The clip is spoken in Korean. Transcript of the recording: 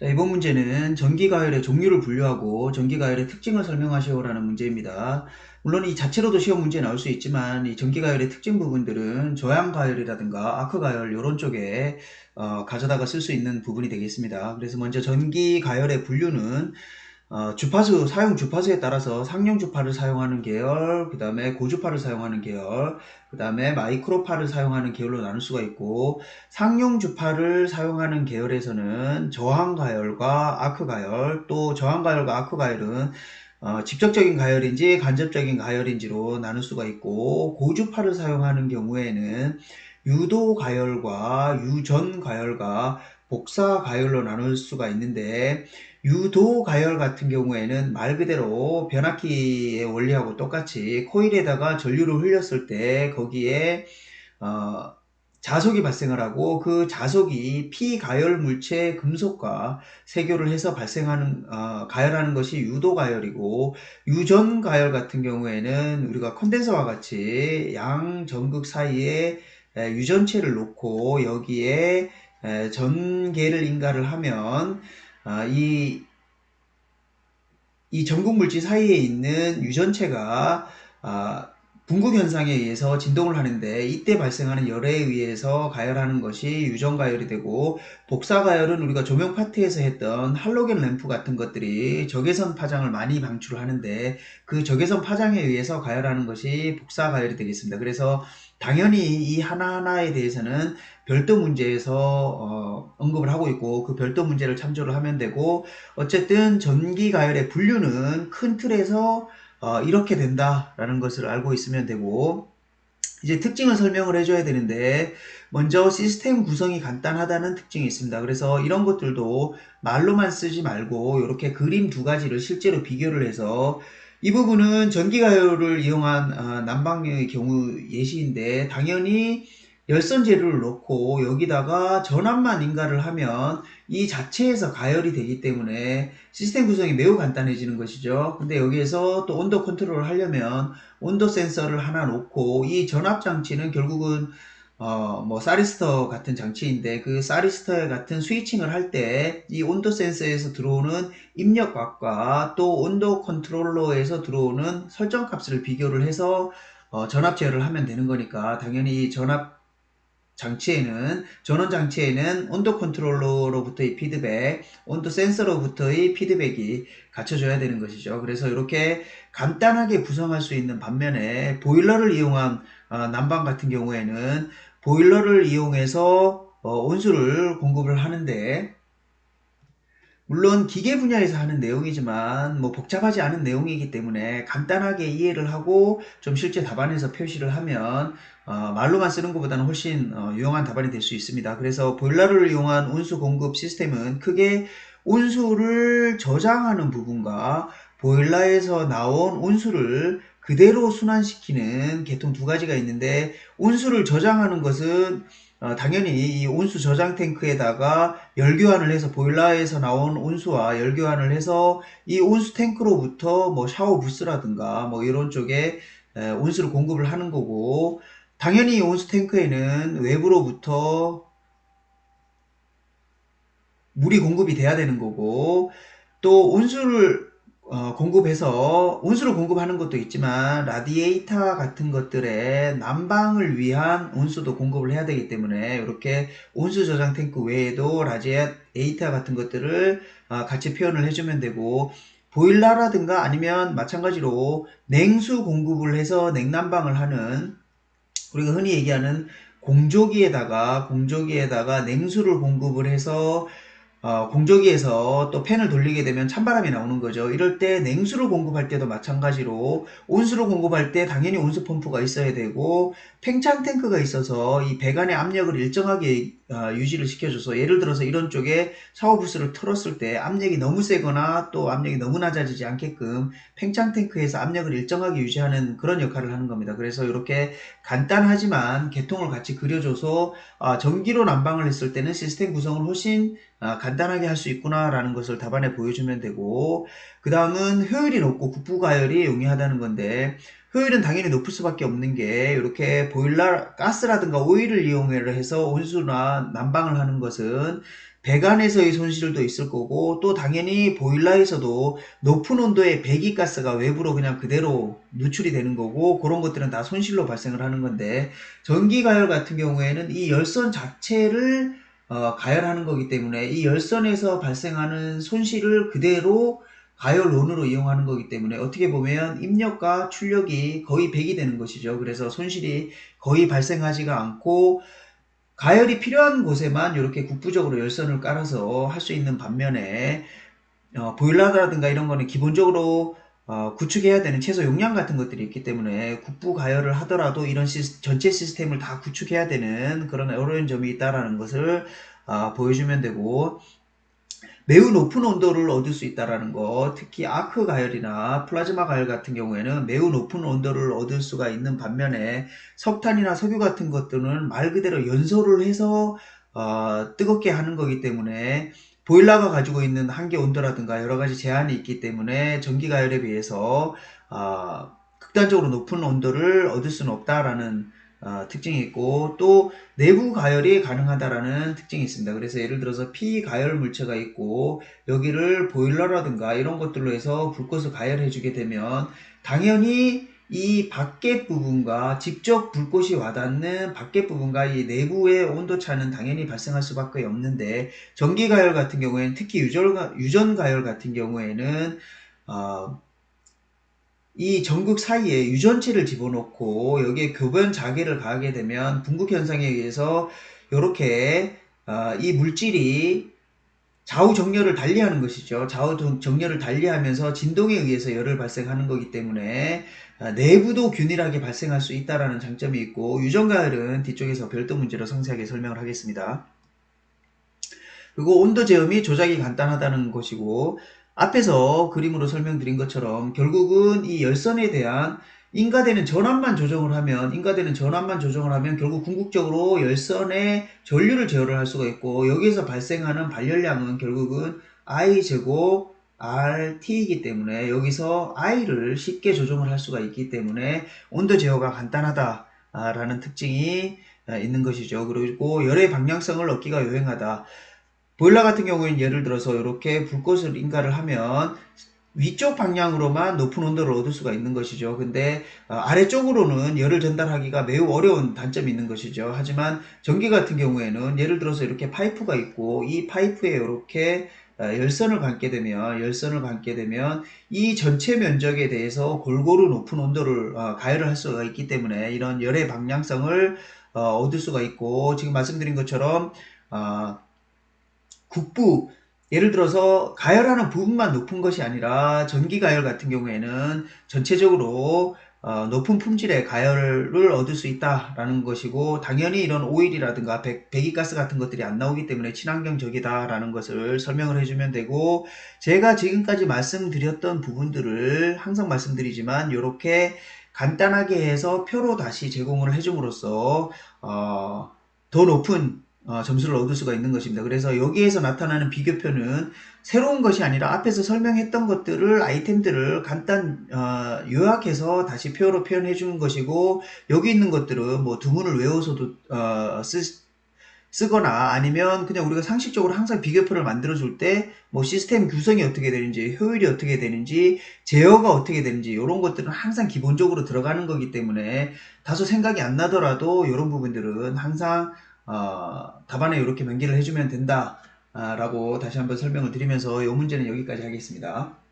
자, 이번 문제는 전기가열의 종류를 분류하고 전기가열의 특징을 설명하시오라는 문제입니다. 물론 이 자체로도 시험 문제에 나올 수 있지만 이 전기가열의 특징 부분들은 조향가열이라든가 아크가열 이런 쪽에 어, 가져다가 쓸 수 있는 부분이 되겠습니다. 그래서 먼저 전기가열의 분류는 어, 주파수, 사용 주파수에 따라서 상용 주파를 사용하는 계열, 그 다음에 고주파를 사용하는 계열, 그 다음에 마이크로파를 사용하는 계열로 나눌 수가 있고, 상용 주파를 사용하는 계열에서는 저항 가열과 아크 가열, 또 저항 가열과 아크 가열은 어, 직접적인 가열인지 간접적인 가열인지로 나눌 수가 있고, 고주파를 사용하는 경우에는 유도 가열과 유전 가열과 복사 가열로 나눌 수가 있는데 유도 가열 같은 경우에는 말 그대로 변압기의 원리하고 똑같이 코일에다가 전류를 흘렸을 때 거기에 어, 자석이 발생을 하고 그 자석이 피가열 물체 금속과 세교를 해서 발생하는 어, 가열하는 것이 유도 가열이고 유전 가열 같은 경우에는 우리가 컨덴서와 같이 양 전극 사이에 유전체를 놓고 여기에 전개를 인가를 하면 아, 이, 이 전극 물질 사이에 있는 유전체가 아, 분국 현상에 의해서 진동을 하는데 이때 발생하는 열에 의해서 가열하는 것이 유전 가열이 되고 복사 가열은 우리가 조명 파트에서 했던 할로겐 램프 같은 것들이 적외선 파장을 많이 방출을 하는데 그 적외선 파장에 의해서 가열하는 것이 복사 가열이 되겠습니다. 그래서 당연히 이 하나하나에 대해서는 별도 문제에서 어, 언급을 하고 있고 그 별도 문제를 참조를 하면 되고 어쨌든 전기 가열의 분류는 큰 틀에서 어, 이렇게 된다라는 것을 알고 있으면 되고 이제 특징을 설명을 해줘야 되는데 먼저 시스템 구성이 간단하다는 특징이 있습니다. 그래서 이런 것들도 말로만 쓰지 말고 이렇게 그림 두 가지를 실제로 비교를 해서 이 부분은 전기가열을 이용한 어, 난방의 경우 예시인데 당연히 열선 재료를 넣고 여기다가 전압만 인가를 하면 이 자체에서 가열이 되기 때문에 시스템 구성이 매우 간단해지는 것이죠. 근데 여기에서 또 온도 컨트롤을 하려면 온도 센서를 하나 놓고 이 전압 장치는 결국은 어뭐 사리스터 같은 장치인데 그 사리스터 같은 스위칭을 할 때 이 온도 센서에서 들어오는 입력값과 또 온도 컨트롤러에서 들어오는 설정 값을 비교를 해서 어 전압 제어를 하면 되는 거니까 당연히 전압 장치에는 전원 장치에는 온도 컨트롤러로부터의 피드백, 온도 센서로부터의 피드백이 갖춰져야 되는 것이죠. 그래서 이렇게 간단하게 구성할 수 있는 반면에 보일러를 이용한 어, 난방 같은 경우에는 보일러를 이용해서 어, 온수를 공급을 하는데 물론 기계 분야에서 하는 내용이지만 뭐 복잡하지 않은 내용이기 때문에 간단하게 이해를 하고 좀 실제 답안에서 표시를 하면 어, 말로만 쓰는 것보다는 훨씬 어, 유용한 답안이 될 수 있습니다. 그래서 보일러를 이용한 온수 공급 시스템은 크게 온수를 저장하는 부분과 보일러에서 나온 온수를 그대로 순환시키는 계통 두 가지가 있는데 온수를 저장하는 것은 어, 당연히 이 온수 저장 탱크에다가 열교환을 해서 보일러에서 나온 온수와 열교환을 해서 이 온수 탱크로부터 뭐 샤워 부스라든가 뭐 이런 쪽에 에, 온수를 공급을 하는 거고 당연히 온수 탱크에는 외부로부터 물이 공급이 돼야 되는 거고 또 온수를 어, 공급해서 온수를 공급하는 것도 있지만 라디에이터 같은 것들의 난방을 위한 온수도 공급을 해야 되기 때문에 이렇게 온수 저장 탱크 외에도 라디에이터 같은 것들을 어, 같이 표현을 해주면 되고 보일러라든가 아니면 마찬가지로 냉수 공급을 해서 냉난방을 하는 우리가 흔히 얘기하는 공조기에다가 공조기에다가 냉수를 공급을 해서 어, 공조기에서 또 팬을 돌리게 되면 찬바람이 나오는 거죠. 이럴 때 냉수를 공급할 때도 마찬가지로 온수를 공급할 때 당연히 온수 펌프가 있어야 되고 팽창 탱크가 있어서 이 배관의 압력을 일정하게 어, 유지를 시켜줘서 예를 들어서 이런 쪽에 샤워 부스를 틀었을 때 압력이 너무 세거나 또 압력이 너무 낮아지지 않게끔 팽창 탱크에서 압력을 일정하게 유지하는 그런 역할을 하는 겁니다. 그래서 이렇게 간단하지만 개통을 같이 그려줘서 어, 전기로 난방을 했을 때는 시스템 구성을 훨씬 어, 간단하게 할 수 있구나라는 것을 답안에 보여주면 되고 그 다음은 효율이 높고 국부가열이 용이하다는 건데 효율은 당연히 높을 수밖에 없는 게 이렇게 보일러 가스라든가 오일을 이용해서 온수나 난방을 하는 것은 배관에서의 손실도 있을 거고 또 당연히 보일러에서도 높은 온도의 배기가스가 외부로 그냥 그대로 누출이 되는 거고 그런 것들은 다 손실로 발생을 하는 건데 전기 가열 같은 경우에는 이 열선 자체를 어, 가열하는 거기 때문에 이 열선에서 발생하는 손실을 그대로 가열론으로 이용하는 거기 때문에 어떻게 보면 입력과 출력이 거의 100이 되는 것이죠. 그래서 손실이 거의 발생하지가 않고 가열이 필요한 곳에만 이렇게 국부적으로 열선을 깔아서 할 수 있는 반면에 어, 보일러라든가 이런 거는 기본적으로 어, 구축해야 되는 최소 용량 같은 것들이 있기 때문에 국부 가열을 하더라도 이런 시스- 전체 시스템을 다 구축해야 되는 그런 어려운 점이 있다라는 것을 아, 보여주면 되고 매우 높은 온도를 얻을 수 있다라는 거, 특히 아크 가열이나 플라즈마 가열 같은 경우에는 매우 높은 온도를 얻을 수가 있는 반면에 석탄이나 석유 같은 것들은 말 그대로 연소를 해서 어, 뜨겁게 하는 거기 때문에 보일러가 가지고 있는 한계 온도라든가 여러 가지 제한이 있기 때문에 전기 가열에 비해서 어, 극단적으로 높은 온도를 얻을 수는 없다라는 어, 특징이 있고 또 내부 가열이 가능하다라는 특징이 있습니다. 그래서 예를 들어서 피가열 물체가 있고 여기를 보일러라든가 이런 것들로 해서 불꽃을 가열해 주게 되면 당연히 이 밖에 부분과 직접 불꽃이 와닿는 밖에 부분과 이 내부의 온도 차는 당연히 발생할 수밖에 없는데 전기 가열 같은 경우에는 특히 유전, 유전 가열 같은 경우에는 어, 이 전극 사이에 유전체를 집어넣고 여기에 교변 자개를 가하게 되면 분극 현상에 의해서 이렇게 어, 이 물질이 좌우 정렬을 달리하는 것이죠. 좌우 정- 정렬을 달리하면서 진동에 의해서 열을 발생하는 거기 때문에 어, 내부도 균일하게 발생할 수 있다라는 장점이 있고 유전가열은 뒤쪽에서 별도 문제로 상세하게 설명을 하겠습니다. 그리고 온도 제어이 조작이 간단하다는 것이고 앞에서 그림으로 설명드린 것처럼 결국은 이 열선에 대한 인가되는 전압만 조정을 하면 인가되는 전압만 조정을 하면 결국 궁극적으로 열선의 전류를 제어를 할 수가 있고 여기에서 발생하는 발열량은 결국은 I 제곱 RT이기 때문에 여기서 I를 쉽게 조정을 할 수가 있기 때문에 온도 제어가 간단하다라는 특징이 있는 것이죠. 그리고 열의 방향성을 얻기가 요행하다. 보일러 같은 경우에는 예를 들어서 이렇게 불꽃을 인가를 하면 위쪽 방향으로만 높은 온도를 얻을 수가 있는 것이죠. 근데 어, 아래쪽으로는 열을 전달하기가 매우 어려운 단점이 있는 것이죠. 하지만 전기 같은 경우에는 예를 들어서 이렇게 파이프가 있고 이 파이프에 이렇게 어, 열선을 감게 되면 열선을 감게 되면 이 전체 면적에 대해서 골고루 높은 온도를 어, 가열을 할 수가 있기 때문에 이런 열의 방향성을 얻을 수가 있고 지금 말씀드린 것처럼 국부 예를 들어서 가열하는 부분만 높은 것이 아니라 전기 가열 같은 경우에는 전체적으로 어, 높은 품질의 가열을 얻을 수 있다라는 것이고 당연히 이런 오일이라든가 배, 배기가스 같은 것들이 안 나오기 때문에 친환경적이다라는 것을 설명을 해주면 되고 제가 지금까지 말씀드렸던 부분들을 항상 말씀드리지만 이렇게 간단하게 해서 표로 다시 제공을 해줌으로써 어, 더 높은 어, 점수를 얻을 수가 있는 것입니다. 그래서 여기에서 나타나는 비교표는 새로운 것이 아니라 앞에서 설명했던 것들을 아이템들을 간단 어, 요약해서 다시 표로 표현해 주는 것이고 여기 있는 것들은 뭐 두문을 외워서도 어, 쓰, 쓰거나 아니면 그냥 우리가 상식적으로 항상 비교표를 만들어 줄 때 뭐 시스템 구성이 어떻게 되는지 효율이 어떻게 되는지 제어가 어떻게 되는지 이런 것들은 항상 기본적으로 들어가는 거기 때문에 다소 생각이 안 나더라도 이런 부분들은 항상 어, 답안에 이렇게 명기를 해주면 된다라고 다시 한번 설명을 드리면서 이 문제는 여기까지 하겠습니다.